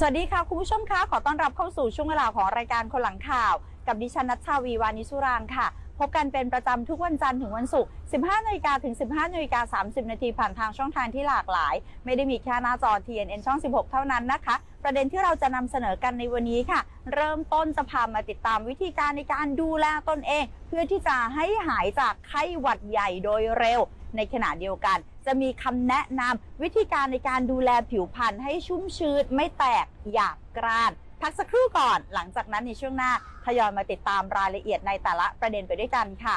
สวัสดีค่ะ คุณผู้ชมคะขอต้อนรับเข้าสู่ช่วงเวลาของรายการคนหลังข่าว กับดิฉันนัชชาวีวานิสุรางค่ะ พบกันเป็นประจำทุกวันจันทร์ถึงวันศุกร์ 15นาฬิกาถึง 15นาฬิกา30 นาทีผ่านทางช่องทางที่หลากหลาย ไม่ได้มีแค่หน้าจอ TNN ช่อง 16 เท่านั้นนะคะ ประเด็นที่เราจะนำเสนอกันในวันนี้ค่ะ เริ่มต้นจะพามาติดตามวิธีการในการดูแลตนเอง เพื่อที่จะให้หายจากไข้หวัดใหญ่โดยเร็ว ในขณะเดียวกัน จะมีคำแนะนำวิธีการในการดูแลผิวพรรณให้ชุ่มชื้นไม่แตกหยาบกร้านพักสักครู่ก่อน หลังจากนั้นในช่วงหน้าทยอยมาติดตามรายละเอียดในแต่ละประเด็นไปด้วยกันค่ะ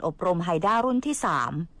อบรมไฮด้ารุ่นที่ 3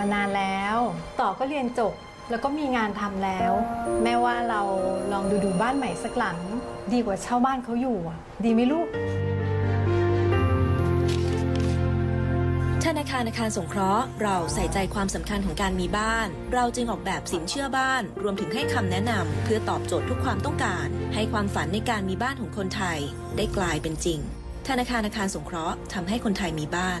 มานานแล้ว ต่อก็เรียนจบแล้วก็มีงานทำแล้ว แม่ว่าเราลองดูดูบ้านใหม่สักหลัง ดีกว่าเช่าบ้านเขาอยู่อะดีไหมลูกธนาคารอาคารสงเคราะห์เราใส่ใจความสำคัญของการมีบ้าน เราจึงออกแบบสินเชื่อบ้าน รวมถึงให้คำแนะนำเพื่อตอบโจทย์ทุกความต้องการ ให้ความฝันในการมีบ้านของคนไทย ได้กลายเป็นจริง ธนาคารอาคารสงเคราะห์ทำให้คนไทยมีบ้าน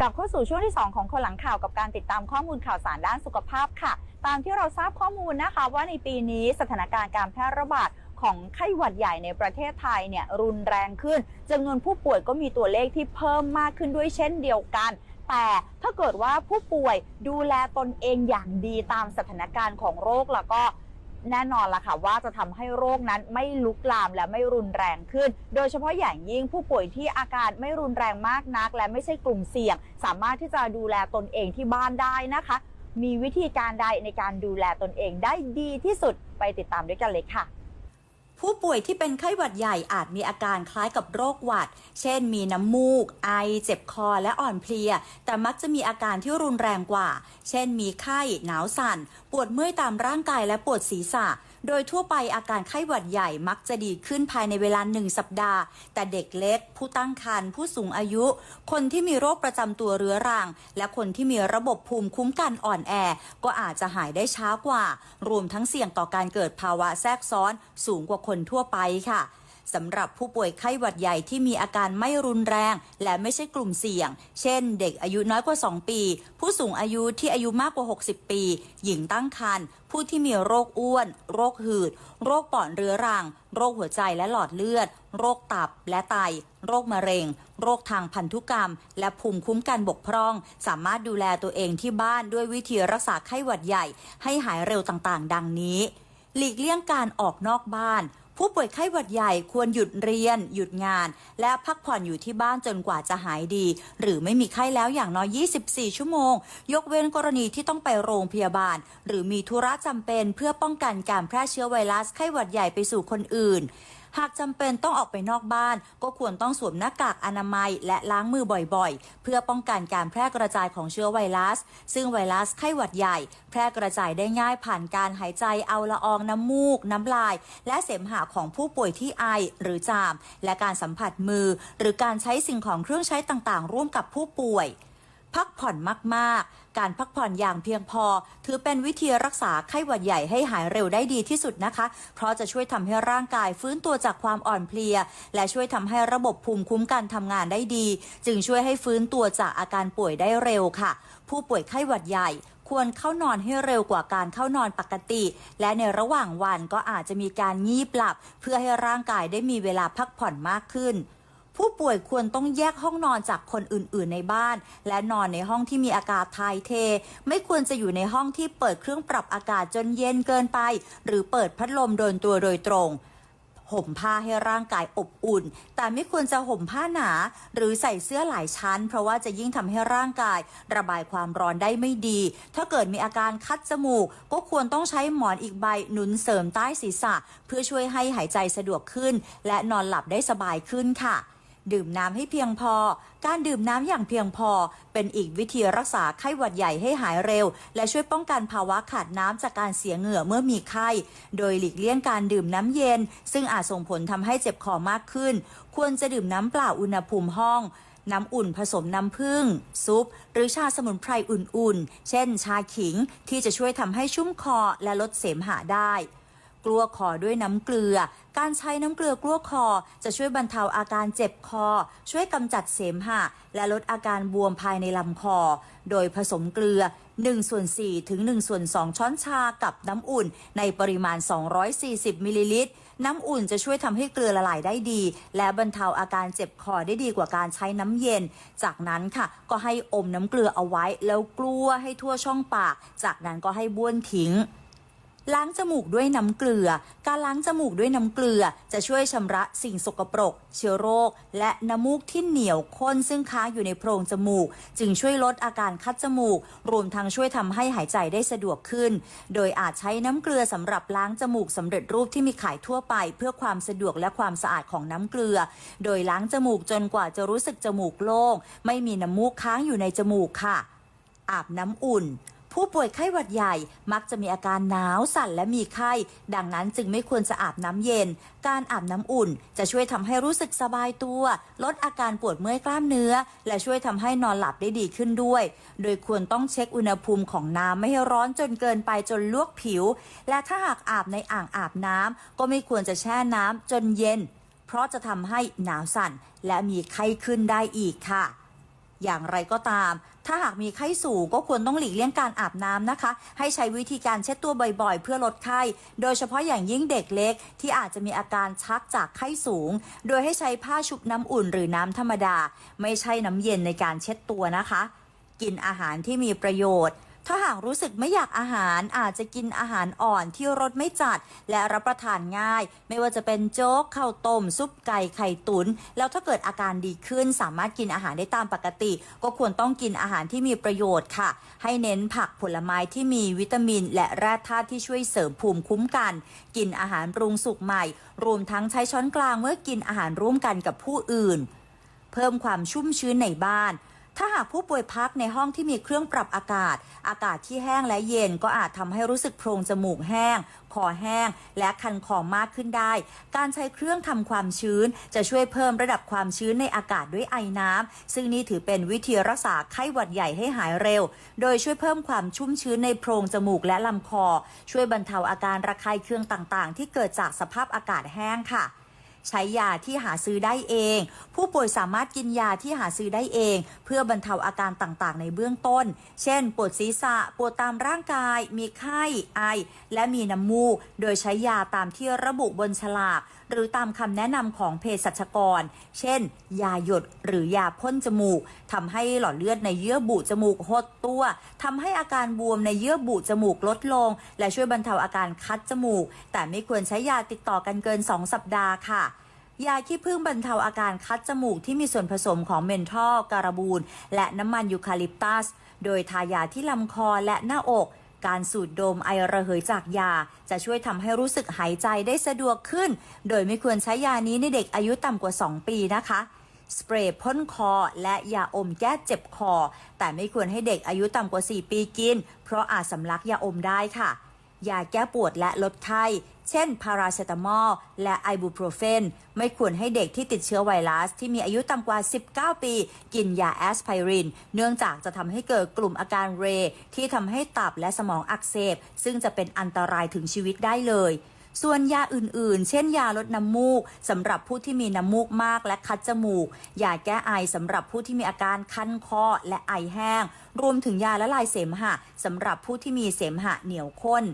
กลับเข้าสู่ช่วงที่ 2 ของคนหลังข่าวกับการติดตามข้อมูลข่าวสารด้านสุขภาพค่ะ ตามที่เราทราบข้อมูลนะคะว่าในปีนี้สถานการณ์การแพร่ระบาดของไข้หวัดใหญ่ในประเทศไทยเนี่ยรุนแรงขึ้นจำนวนผู้ป่วยก็มีตัวเลขที่เพิ่มมากขึ้นด้วยเช่นเดียวกัน แต่ถ้าเกิดว่าผู้ป่วยดูแลตนเองอย่างดีตามสถานการณ์ของโรคแล้วก็ แน่นอนละค่ะว่าจะทำให้โรคนั้นไม่ลุกลามและไม่รุนแรงขึ้น โดยเฉพาะอย่างยิ่งผู้ป่วยที่อาการไม่รุนแรงมากนัก และไม่ใช่กลุ่มเสี่ยง สามารถที่จะดูแลตนเองที่บ้านได้นะคะ มีวิธีการใดในการดูแลตนเองได้ดีที่สุดไปติดตามด้วยกันเลยค่ะ ผู้ป่วยที่เป็นไข้หวัดใหญ่อาจมีอาการคล้ายกับโรคหวัด เช่นมีน้ำมูก ไอ เจ็บคอและอ่อนเพลีย แต่มักจะมีอาการที่รุนแรงกว่า เช่นมีไข้ หนาวสั่น ปวดเมื่อยตามร่างกายและปวดศีรษะ โดยทั่วไปอาการไข้หวัดใหญ่มักจะดีขึ้นภายในเวลาหนึ่งสัปดาห์ แต่เด็กเล็ก ผู้ตั้งครรภ์ผู้สูงอายุ คนที่มีโรคประจำตัวเรื้อรัง และคนที่มีระบบภูมิคุ้มกันอ่อนแอ ก็อาจจะหายได้ช้ากว่า รวมทั้งเสี่ยงต่อการเกิดภาวะแทรกซ้อนสูงกว่าคนทั่วไปค่ะ สำหรับผู้ป่วยไข้หวัดใหญ่ที่มีอาการไม่รุนแรง และไม่ใช่กลุ่มเสี่ยง เช่น เด็กอายุน้อยกว่า 2 ปี ผู้สูงอายุที่อายุมากกว่า 60 ปี หญิงตั้งครรภ์ผู้ที่มีโรคอ้วน โรคหืด โรคปอดเรื้อรัง โรคหัวใจและหลอดเลือด โรคตับและไต โรคมะเร็ง โรคทางพันธุกรรม และภูมิคุ้มกันบกพร่อง สามารถดูแลตัวเองที่บ้านด้วยวิธีรักษาไข้หวัดใหญ่ ให้หายเร็วต่างๆ ดังนี้ หลีกเลี่ยงการออกนอกบ้าน ผู้ป่วยไข้หวัดใหญ่ควรหยุดเรียน หยุดงาน และพักผ่อนอยู่ที่บ้านจนกว่าจะหายดี หรือไม่มีไข้แล้วอย่างน้อย 24 ชั่วโมง ยกเว้นกรณีที่ต้องไปโรงพยาบาล หรือมีธุระจำเป็นเพื่อป้องกันการแพร่เชื้อไวรัสไข้หวัดใหญ่ไปสู่คนอื่น หากจำเป็นต้องออกไปนอกบ้าน ก็ควรต้องสวมหน้ากากอนามัย และล้างมือบ่อยๆ เพื่อป้องกันการแพร่กระจายของเชื้อไวรัส ซึ่งไวรัสไข้หวัดใหญ่ แพร่กระจายได้ง่ายผ่านการหายใจเอาละอองน้ำมูก น้ำลาย และเสมหะของผู้ป่วยที่ไอหรือจาม และการสัมผัสมือ หรือการใช้สิ่งของเครื่องใช้ต่างๆ ร่วมกับผู้ป่วย พักผ่อนมากๆ การพักผ่อนอย่างเพียงพอ ถือเป็นวิธีรักษาไข้หวัดใหญ่ให้หายเร็วได้ดีที่สุดนะคะ เพราะจะช่วยทำให้ร่างกายฟื้นตัวจากความอ่อนเพลีย และช่วยทำให้ระบบภูมิคุ้มกันทำงานได้ดี จึงช่วยให้ฟื้นตัวจากอาการป่วยได้เร็วค่ะ ผู้ป่วยไข้หวัดใหญ่ควรเข้านอนให้เร็วกว่าการเข้านอนปกติ และในระหว่างวันก็อาจจะมีการงีบหลับ เพื่อให้ร่างกายได้มีเวลาพักผ่อนมากขึ้น ผู้ป่วยควรต้องแยกห้องนอนจากคนอื่น ๆ ในบ้าน และนอนในห้องที่มีอากาศทายเท ไม่ควรจะอยู่ในห้องที่เปิดเครื่องปรับอากาศจนเย็นเกินไป หรือเปิดพัดลมโดนตัวโดยตรงห่มผ้าให้ร่างกายอบอุ่น แต่ไม่ควรจะห่มผ้าหนา หรือใส่เสื้อหลายชั้น เพราะว่าจะยิ่งทำให้ร่างกาย ระบายความร้อนได้ไม่ดี ถ้าเกิดมีอาการคัดจมูก ก็ควรต้องใช้หมอนอีกใบหนุนเสริมใต้ศีรษะ เพื่อช่วยให้หายใจสะดวกขึ้น และนอนหลับได้สบายขึ้นค่ะ ดื่มน้ำให้เพียงพอ การดื่มน้ำอย่างเพียงพอ เป็นอีกวิธีรักษาไข้หวัดใหญ่ให้หายเร็ว และช่วยป้องกันภาวะขาดน้ำจากการเสียเหงื่อเมื่อมีไข้ โดยหลีกเลี่ยงการดื่มน้ำเย็น ซึ่งอาจส่งผลทำให้เจ็บคอมากขึ้น ควรจะดื่มน้ำเปล่าอุณหภูมิห้องน้ำอุ่นผสมน้ำผึ้งซุป หรือชาสมุนไพรอุ่นๆ เช่นชาขิงที่จะช่วยทำให้ชุ่มคอและลดเสมหะได้ กลัวคอด้วยน้ำเกลือ การใช้น้ำเกลือกลัวคอ จะช่วยบรรเทาอาการเจ็บคอ ช่วยกำจัดเสมหะ และลดอาการบวมภายในลำคอ โดยผสมเกลือ1ส่วน4ถึง1ส่วน2ช้อนชากับน้ำอุ่น ในปริมาณ 240 มิลลิลิตร น้ำอุ่นจะช่วยทำให้เกลือละลายได้ดี และบรรเทาอาการเจ็บคอได้ดีกว่าการใช้น้ำเย็น จากนั้นค่ะ ก็ให้อมน้ำเกลือเอาไว้แล้วกลัวให้ทั่วช่องปาก จากนั้นก็ให้บ้วนทิ้ง ล้างจมูกด้วยน้ำเกลือ การล้างจมูกด้วยน้ำเกลือ จะช่วยชำระสิ่งสกปรก เชื้อโรค และน้ำมูกที่เหนียวข้นซึ่งค้างอยู่ในโพรงจมูก จึงช่วยลดอาการคัดจมูก รวมทั้งช่วยทำให้หายใจได้สะดวกขึ้น โดยอาจใช้น้ำเกลือสำหรับล้างจมูกสำเร็จรูปที่มีขายทั่วไป เพื่อความสะดวกและความสะอาดของน้ำเกลือ โดยล้างจมูกจนกว่าจะรู้สึกจมูกโล่ง ไม่มีน้ำมูกค้างอยู่ในจมูกค่ะ อาบน้ำอุ่น ผู้ป่วยไข้หวัดใหญ่มักจะมีอาการหนาวสั่นและมีไข้ ดังนั้นจึงไม่ควรจะอาบน้ำเย็น การอาบน้ำอุ่นจะช่วยทำให้รู้สึกสบายตัว ลดอาการปวดเมื่อยกล้ามเนื้อ และช่วยทำให้นอนหลับได้ดีขึ้นด้วย โดยควรต้องเช็คอุณหภูมิของน้ำไม่ให้ร้อนจนเกินไปจนลวกผิว และถ้าหากอาบในอ่างอาบน้ำก็ไม่ควรจะแช่น้ำจนเย็น เพราะจะทำให้หนาวสั่นและมีไข้ขึ้นได้อีกค่ะอย่างไรก็ตาม ถ้าหากมีไข้สูงก็ควรต้องหลีกเลี่ยงการอาบน้ำนะคะ ให้ใช้วิธีการเช็ดตัวบ่อยๆ เพื่อลดไข้ โดยเฉพาะอย่างยิ่งเด็กเล็ก ที่อาจจะมีอาการชักจากไข้สูง โดยให้ใช้ผ้าชุบน้ำอุ่นหรือน้ำธรรมดา ไม่ใช่น้ำเย็นในการเช็ดตัวนะคะ กินอาหารที่มีประโยชน์ ถ้าหากรู้สึกไม่อยากอาหารอาจจะกินอาหารอ่อนที่รสไม่จัด และรับประทานง่าย ไม่ว่าจะเป็นโจ๊กข้าวต้ม ซุปไก่ไข่ตุน แล้วถ้าเกิดอาการดีขึ้นสามารถกินอาหารได้ตามปกติ ก็ควรต้องกินอาหารที่มีประโยชน์ค่ะ ให้เน้นผักผลไม้ที่มีวิตามิน และแร่ธาตุที่ช่วยเสริมภูมิคุ้มกัน กินอาหารปรุงสุกใหม่ รวมทั้งใช้ช้อนกลางเมื่อกินอาหารร่วมกันกับผู้อื่น เพิ่มความชุ่มชื้นในบ้าน ถ้าหากผู้ป่วยพักในห้องที่มีเครื่องปรับอากาศ อากาศที่แห้งและเย็นก็อาจทำให้รู้สึกโพรงจมูกแห้ง คอแห้ง และคันคอมากขึ้นได้ การใช้เครื่องทำความชื้น จะช่วยเพิ่มระดับความชื้นในอากาศด้วยไอน้ำซึ่งนี่ถือเป็นวิธีรักษาไข้หวัดใหญ่ให้หายเร็ว โดยช่วยเพิ่มความชุ่มชื้นในโพรงจมูกและลำคอ ช่วยบรรเทาอาการระคายเคืองต่างๆ ที่เกิดจากสภาพอากาศแห้งค่ะ ใช้ยาที่หาซื้อได้เอง ผู้ป่วยสามารถกินยาที่หาซื้อได้เอง เพื่อบรรเทาอาการต่างๆ ในเบื้องต้น เช่น ปวดศีรษะ ปวดตามร่างกาย มีไข้ ไอ และมีน้ำมูก โดยใช้ยาตามที่ระบุบนฉลาก หรือตามคำแนะนำของเภสัชกร เช่น ยาหยดหรือยาพ่นจมูกทำให้หลอดเลือดในเยื่อบุจมูกหดตัวทำให้อาการบวมในเยื่อบุจมูกลดลง และช่วยบรรเทาอาการคัดจมูก แต่ไม่ควรใช้ยาติดต่อกันเกิน 2 สัปดาห์ค่ะยาขี้ผึ้งบรรเทาอาการคัดจมูกที่มีส่วนผสมของเมนทอลการบูน และน้ำมันยูคาลิปตัส โดยทายาที่ลำคอและหน้าอก การสูดดมไอระเหยจากยา จะช่วยทำให้รู้สึกหายใจได้สะดวกขึ้น โดยไม่ควรใช้ยานี้ในเด็กอายุต่ำกว่า 2 ปีนะคะสเปรย์พ่นคอและยาอมแก้เจ็บคอ แต่ไม่ควรให้เด็กอายุต่ำกว่า 4 ปีกิน เพราะอาจสำลักยาอมได้ค่ะ ยาแก้ปวดและลดไข้ เช่น พาราเซตามอล และไอบูโปรเฟน ไม่ควรให้เด็กที่ติดเชื้อไวรัส ที่มีอายุต่ำกว่า 19 ปี กินยาแอสไพริน เนื่องจากจะทำให้เกิดกลุ่มอาการเร ที่ทำให้ตับและสมองอักเสบ ซึ่งจะเป็นอันตรายถึงชีวิตได้เลยส่วนยาอื่นๆ เช่นยาลดน้ำมูกสำหรับผู้ที่มีน้ำมูกมากและคัดจมูก ยาแก้ไอสำหรับผู้ที่มีอาการคันคอและไอแห้ง รวมถึงยาละลายเสมหะสำหรับผู้ที่มีเสมหะเหนียวข้น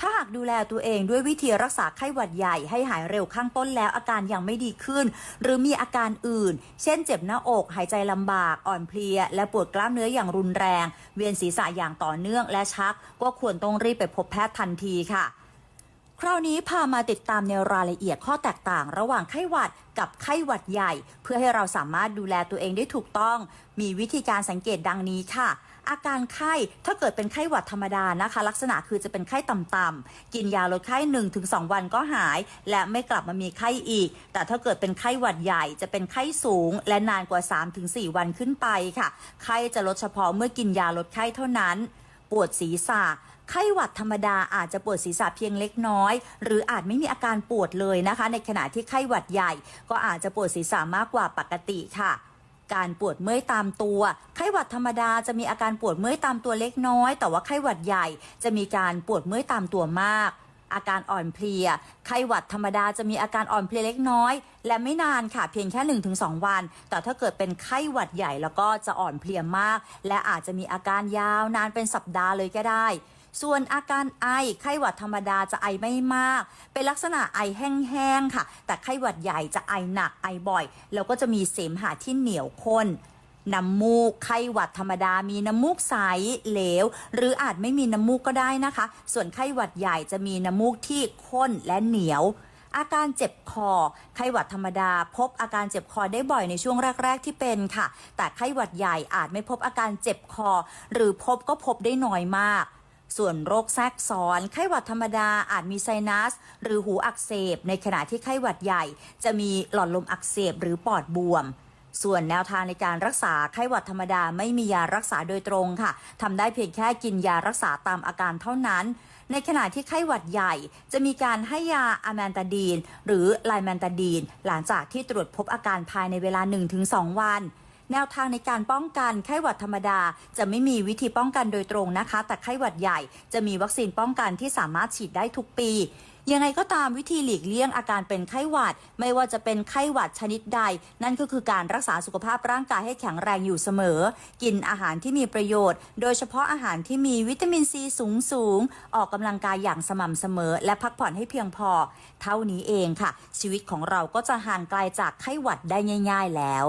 ถ้าหากดูแลตัวเองด้วยวิธีรักษาไข้หวัดใหญ่ให้หายเร็วข้างต้นแล้วอาการยังไม่ดีขึ้น หรือมีอาการอื่น เช่นเจ็บหน้าอก หายใจลำบาก อ่อนเพลีย และปวดกล้ามเนื้ออย่างรุนแรง เวียนศีรษะอย่างต่อเนื่องและชัก ก็ควรต้องรีบไปพบแพทย์ทันทีค่ะ คราวนี้พามาติดตามในรายละเอียดข้อแตกต่าง ระหว่างไข้หวัดกับไข้หวัดใหญ่ เพื่อให้เราสามารถดูแลตัวเองได้ถูกต้อง มีวิธีการสังเกตดังนี้ค่ะ อาการไข้ถ้าเกิดเป็นไข้หวัดธรรมดานะคะ ลักษณะคือจะเป็นไข้ต่ำๆกินยาลดไข้1-2 วันก็หาย และไม่กลับมามีไข้อีก แต่ถ้าเกิดเป็นไข้หวัดใหญ่จะเป็นไข้สูง และนานกว่า 3-4 วันขึ้นไปค่ะ ไข้จะลดเฉพาะเมื่อกินยาลดไข้เท่านั้น ปวดศีรษะไข้หวัดธรรมดาอาจจะปวดศีรษะเพียงเล็กน้อย หรืออาจไม่มีอาการปวดเลยนะคะ ในขณะที่ไข้หวัดใหญ่ ก็อาจจะปวดศีรษะมากกว่าปกติค่ะ การปวดเมื่อยตามตัว ไข้หวัดธรรมดาจะมีอาการปวดเมื่อยตามตัวเล็กน้อย แต่ว่าไข้หวัดใหญ่จะมีการปวดเมื่อยตามตัวมาก อาการอ่อนเพลีย ไข้หวัดธรรมดาจะมีอาการอ่อนเพลียเล็กน้อย และไม่นานค่ะเพียงแค่ 1-2 วัน แต่ถ้าเกิดเป็นไข้หวัดใหญ่แล้วก็จะอ่อนเพลียมาก และอาจจะมีอาการยาวนานเป็นสัปดาห์เลยก็ได้ ส่วนอาการไอไข้หวัดธรรมดาจะไอไม่มาก เป็นลักษณะไอแห้งๆค่ะ แต่ไข้หวัดใหญ่จะไอหนักไอบ่อย แล้วก็จะมีเสมหะที่เหนียวข้นน้ำมูก ไข้หวัดธรรมดามีน้ำมูกใสเหลว หรืออาจไม่มีน้ำมูกก็ได้นะคะ ส่วนไข้หวัดใหญ่จะมีน้ำมูกที่ข้นและเหนียว อาการเจ็บคอ ไข้หวัดธรรมดา พบอาการเจ็บคอได้บ่อยในช่วงแรก ๆ ที่เป็นค่ะ แต่ไข้หวัดใหญ่อาจไม่พบอาการเจ็บคอ หรือพบก็พบได้น้อยมาก ส่วนโรคแทรกซ้อน ไข้หวัดธรรมดาอาจมีไซนัส หรือหูอักเสบ ในขณะที่ไข้หวัดใหญ่ จะมีหลอดลมอักเสบหรือปอดบวม ส่วนแนวทางในการรักษาไข้หวัดธรรมดาไม่มียารักษาโดยตรงค่ะทำได้เพียงแค่กินยารักษาตามอาการเท่านั้น ในขณะที่ไข้หวัดใหญ่ จะมีการให้ยาอะแมนตาดีน หรือไลแมนตาดีน หลังจากที่ตรวจพบอาการภายในเวลา 1-2 วัน แนวทางในการป้องกันไข้หวัดธรรมดา จะไม่มีวิธีป้องกันโดยตรงนะคะ แต่ไข้หวัดใหญ่จะมีวัคซีนป้องกันที่สามารถฉีดได้ทุกปียังไงก็ตามวิธีหลีกเลี่ยงอาการเป็นไข้หวัด ไม่ว่าจะเป็นไข้หวัดชนิดใด นั่นก็คือการรักษาสุขภาพร่างกายให้แข็งแรงอยู่เสมอ กินอาหารที่มีประโยชน์ โดยเฉพาะอาหารที่มีวิตามินซีสูงสูง ออกกำลังกายอย่างสม่ำเสมอ และพักผ่อนให้เพียงพอ เท่านี้เองค่ะ ชีวิตของเราก็จะห่างไกลจากไข้หวัดได้ง่าย ๆ แล้ว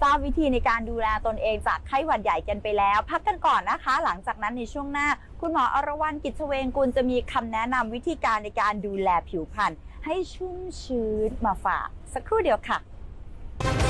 ทราบวิธีในการดูแลตนเองจากไข้หวัดใหญ่กันไปแล้ว พักกันก่อนนะคะ หลังจากนั้นในช่วงหน้า คุณหมออรวรรณกิจเวงกุลจะมีคำแนะนำวิธีการในการดูแลผิวพรรณให้ชุ่มชื้นมาฝาก สักครู่เดียวค่ะ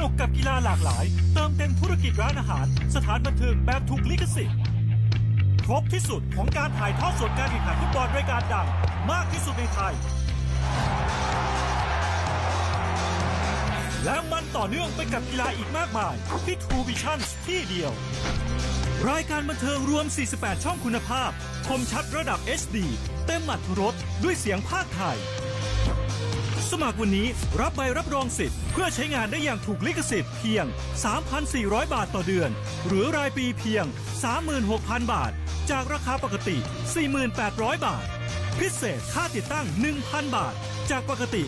นุกกับกีฬาหลากหลาย เติมเต็มธุรกิจร้านอาหาร สถานบันเทิงแบบถูกลิขสิทธิ์ครบที่สุดของการถ่ายทอดสดการแข่งขันฟุตบอลรายการดัง มากที่สุดในไทย และมันต่อเนื่องไปกับกีฬาอีกมากมายที่ True Vision ที่เดียว รายการบันเทิงรวม 48 ช่องคุณภาพ คมชัดระดับ HD เต็มอัดรถด้วยเสียงภาคไทย สมัครวันนี้รับใบรับรองสิทธิ์เพื่อใช้งานได้อย่างถูกลิขสิทธิ์เพียง 3,400 บาทต่อเดือน หรือรายปีเพียง 36,000 บาท จากราคาปกติ 4,800 บาท พิเศษค่าติดตั้ง 1,000 บาท จากปกติ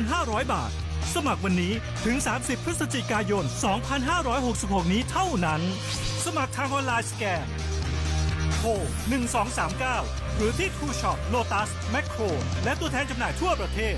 9,500 บาท สมัครวันนี้ถึง 30 พฤศจิกายน 2566 นี้เท่านั้น สมัครทางออนไลน์สแกนโทร1239 หรือที่ True Shop Lotus Macro และตัวแทนจำหน่ายทั่วประเทศ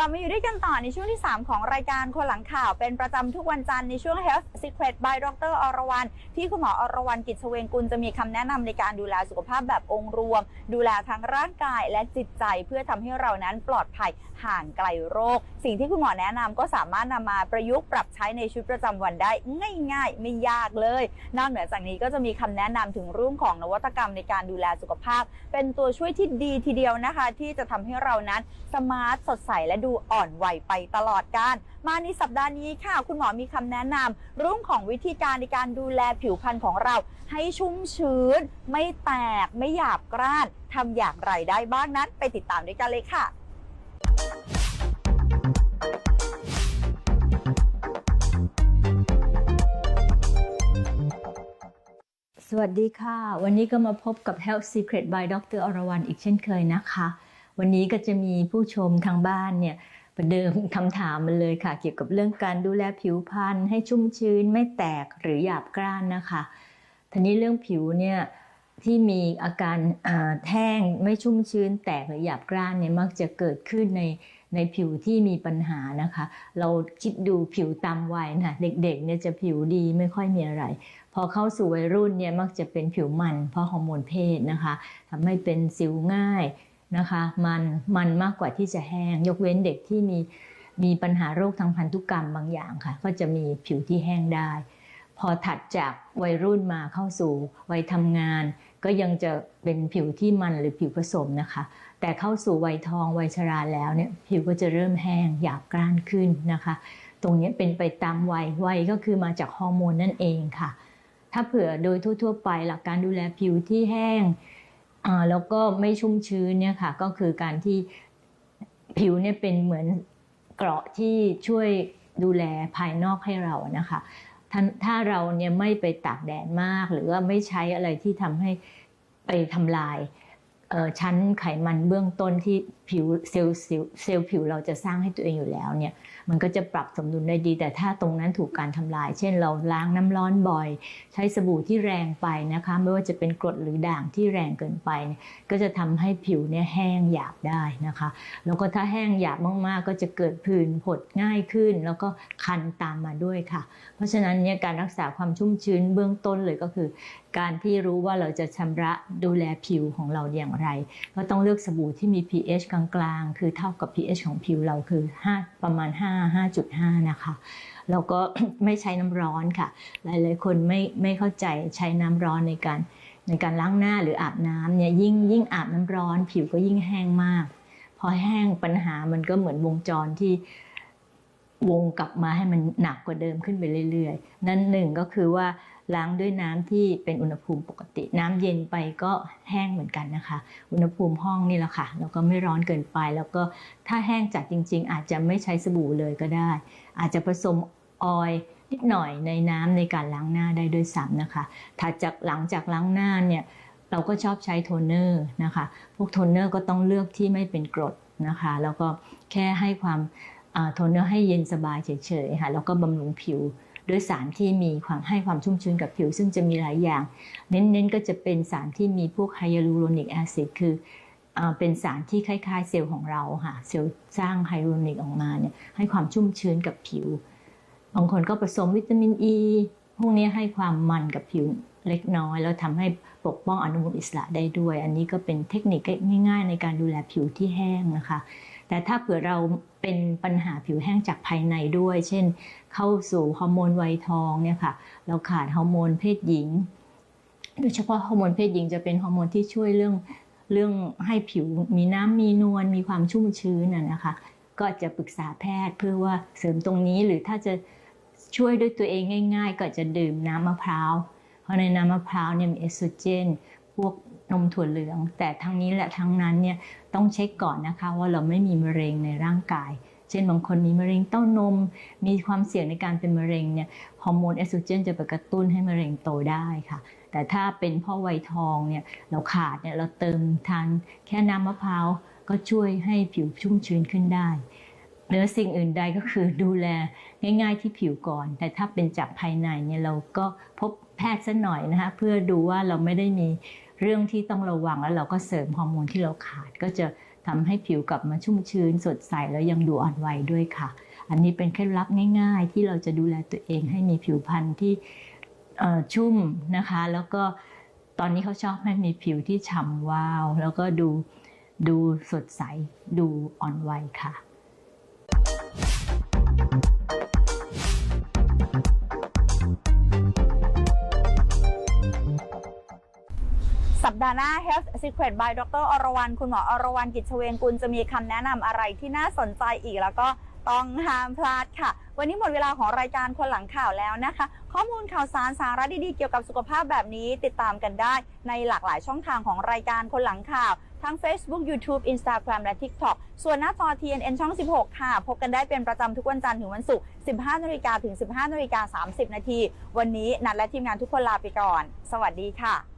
กลับมาอยู่ด้วยกันต่อในช่วงที่ 3 ของรายการคนหลังข่าวเป็นประจำทุกวันจันทร์ในช่วง Health Secret by ดรอรวรรณที่คุณหมออรวรรณกิจเวงกุลจะมีคำแนะนำในการดูแลสุขภาพแบบองค์รวม ดูแลทั้งร่างกายและจิตใจเพื่อทำให้เรานั้นปลอดภัยห่างไกลโรค สิ่งที่คุณหมอแนะนำก็สามารถนำมาประยุกต์ปรับใช้ในชีวิตประจำวันได้ง่ายๆ ไม่ยากเลย นอกเหนือจากนี้ก็จะมีคำแนะนำถึงเรื่องของนวัตกรรมในการดูแลสุขภาพ เป็นตัวช่วยที่ดีทีเดียวนะคะ ที่จะทำให้เรานั้นสมาร์ทสดใสและดูอ่อนวัยไปตลอดการ มาในสัปดาห์นี้ค่ะ คุณหมอมีคำแนะนำเรื่องของวิธีการในการดูแลผิวพรรณของเรา ให้ชุ่มชื้น ไม่แตกไม่หยาบกร้านทำอย่างไรได้บ้างนั้นไปติดตามด้วยกันเลยค่ะสวัสดีค่ะ วันนี้ก็มาพบกับ Health Secret by ดรอรวรรณอีกเช่นเคยนะคะ วันนี้ก็จะมีผู้ชมทางบ้านเนี่ยประเดิมคำถามมาเลยค่ะ เกี่ยวกับเรื่องการดูแลผิวพรรณให้ชุ่มชื้นไม่แตกหรือหยาบกร้านนะคะทีนี้เรื่องผิวเนี่ยที่มีอาการแห้งไม่ชุ่มชื้นแตกหรือหยาบกร้านเนี่ยมักจะเกิดขึ้นในในผิวที่มีปัญหานะคะ เราคิดดูผิวตามวัยนะเด็กๆเนี่ยจะผิวดีไม่ค่อยมีอะไร พอเข้าสู่วัยรุ่นเนี่ยมักจะเป็นผิวมัน เพราะฮอร์โมนเพศนะคะทำให้เป็นสิวง่าย นะคะมันมันมากกว่าที่จะแห้ง ยกเว้นเด็กที่มีมีปัญหาโรคทางพันธุกรรมบางอย่างค่ะ ก็จะมีผิวที่แห้งได้ พอถัดจากวัยรุ่นมาเข้าสู่วัยทำงาน ก็ยังจะเป็นผิวที่มันหรือผิวผสมนะคะ แต่เข้าสู่วัยทองวัยชราแล้วเนี่ยผิวก็จะเริ่มแห้งหยาบกร้านขึ้นนะคะ ตรงนี้เป็นไปตามวัยวัยก็คือมาจากฮอร์โมนนั่นเองค่ะ ถ้าเผื่อโดยทั่ว ๆ ไปหลักการดูแลผิวที่แห้ง แล้วก็ไม่ชุ่มชื้นเนี่ยค่ะก็คือการที่ผิวเนี่ยเป็นเหมือนเกราะที่ช่วยดูแลภายนอกให้เรานะคะถ้าถ้าเราเนี่ยไม่ไปตากแดดมาก หรือว่าไม่ใช้อะไรที่ทำให้ไปทำลายชั้นไขมันเบื้องต้นที่ ผิวเซลล์เซลล์ผิวเราจะสร้างให้ตัวเองอยู่แล้วเนี่ยมันก็จะปรับสมดุลได้ดี แต่ถ้าตรงนั้นถูกการทำลาย เช่นเราล้างน้ำร้อนบ่อย ใช้สบู่ที่แรงไปนะคะ ไม่ว่าจะเป็นกรดหรือด่างที่แรงเกินไปนก็จะทำให้ผิวเนี่ยแห้งหยาบได้นะคะ แล้วก็ถ้าแห้งหยาบมากๆ ก็จะเกิดผื่นผดง่ายขึ้น แล้วก็คันตามมาด้วยค่ะ เพราะฉะนั้นเนี่ยการรักษาความชุ่มชื้นเบื้องต้นเลยก็คือ การที่รู้ว่าเราจะชำระดูแลผิวของเราอย่างไร ก็ต้องเลือกสบู่ที่มี pH กลลางๆ คือเท่ากับ pH ของผิวเราคือ 5 ประมาณ 5 5.5 นะคะ แล้วก็ไม่ใช้น้ำร้อนค่ะ หลายๆคนไม่ไม่เข้าใจใช้น้ำร้อนในการในการล้างหน้าหรืออาบน้ำเนี่ยยิ่งยิ่งอาบน้ำร้อน ผิวก็ยิ่งแห้งมาก พอแห้งปัญหามันก็เหมือนวงจรที่วงกลับมาให้มันหนักกว่าเดิมขึ้นไปเรื่อยๆ นั่นหนึ่งก็คือว่า ล้างด้วยน้ำที่เป็นอุณหภูมิปกติ น้ำเย็นไปก็แห้งเหมือนกันนะคะ อุณหภูมิห้องนี่แหละค่ะแล้วก็ไม่ร้อนเกินไป แล้วก็ถ้าแห้งจัดจริง ๆ อาจจะไม่ใช้สบู่เลยก็ได้ อาจจะผสมออยนิดหน่อยในน้ำในการล้างหน้าได้ด้วยซ้ำนะคะถัดจากหลังจากล้างหน้าเนี่ยเราก็ชอบใช้โทนเนอร์นะคะ พวกโทนเนอร์ก็ต้องเลือกที่ไม่เป็นกรดนะคะ แล้วก็แค่ให้ความโทนเนอร์ให้เย็นสบายเฉยๆค่ะ แล้วก็บำรุงผิว ด้วยสารที่มีความให้ความชุ่มชื้นกับผิว ซึ่งจะมีหลายอย่าง เน้นๆก็จะเป็นสารที่มีพวกไฮยาลูโรนิกแอซิดคือเป็นสารที่คล้ายๆ เซลล์ของเราค่ะเซลล์สร้างไฮยาลูโรนิกออกมาเนี่ยให้ความชุ่มชื้นกับผิว บางคนก็ผสมวิตามินอ e, ีพวกนี้ให้ความมันกับผิวเล็กน้อย แล้วทำให้ปกป้องอนุมูลอิสระได้ด้วย อันนี้ก็เป็นเทคนิคง่ายๆ ในการดูแลผิวที่แห้งนะคะ แต่ถ้าเผื่อเราเป็นปัญหาผิวแห้งจากภายในด้วย เช่น เข้าสู่ฮอร์โมนวัยทองเนี่ยค่ะ เราขาดฮอร์โมนเพศหญิง โดยเฉพาะฮอร์โมนเพศหญิงจะเป็นฮอร์โมนที่ช่วยเรื่องเรื่องให้ผิวมีน้ำมีนวลมีความชุ่มชื้นน่ะนะคะ ก็จะปรึกษาแพทย์เพื่อว่าเสริมตรงนี้หรือถ้าจะช่วยด้วยตัวเองง่าย ๆ ก็จะดื่มน้ำมะพร้าว เพราะในน้ำมะพร้าวเนี่ยมีเอสโตรเจน พวก นมถั่วเหลือง แต่ทั้งนี้และทั้งนั้นเนี่ยต้องเช็คก่อนนะคะว่าเราไม่มีมะเร็งในร่างกาย เช่นบางคนมีมะเร็งเต้านม มีความเสี่ยงในการเป็นมะเร็งเนี่ยฮอร์โมนเอสโตรเจนจะไปกระตุ้นให้มะเร็งโตได้ค่ะแต่ถ้าเป็นพ่อวัยทองเนี่ยเราขาดเนี่ยเราเติมทานแค่น้ำมะพร้าวก็ช่วยให้ผิวชุ่มชื้นขึ้นได้เหนือสิ่งอื่นใดก็คือดูแลง่าย ๆที่ผิวก่อน แต่ถ้าเป็นจากภายในเนี่ยเราก็พบแพทย์สักหน่อยนะคะเพื่อดูว่าเราไม่ได้มี เรื่องที่ต้องระวังแล้วเราก็เสริมฮอร์โมนที่เราขาด ก็จะทำให้ผิวกลับมาชุ่มชื้นสดใสแล้วยังดูอ่อนวัยด้วยค่ะ อันนี้เป็นเคล็ดลับง่าย ๆ ที่เราจะดูแลตัวเองให้มีผิวพรรณที่ชุ่มนะคะ แล้วก็ตอนนี้เขาชอบให้มีผิวที่ฉ่ำวาว แล้วก็ดูดูสดใสดูอ่อนวัยค่ะ ดาห์หน้า Health Secret by ดรอรวรรณคุณหมออรวรรณกิจเวงกุลจะมีคำแนะนำอะไรที่น่าสนใจอีกแล้วก็ต้องห้ามพลาดค่ะ วันนี้หมดเวลาของรายการคนหลังข่าวแล้วนะคะ ข้อมูลข่าวสารสาระดีๆ เกี่ยวกับสุขภาพแบบนี้ติดตามกันได้ ในหลากหลายช่องทางของรายการคนหลังข่าว ทั้ง Facebook YouTube Instagram และ TikTok ส่วนหน้าจอ TNN ช่อง 16 ค่ะ พบกันได้เป็นประจำทุกวันจันทร์ถึงวันศุกร์ 15นาฬิกาถึง 15นาฬิกา30 นาที วันนี้นัดและทีมงานทุกคนลาไปก่อน สวัสดีค่ะ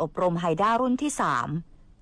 อบรมไฮด้ารุ่นที่ 3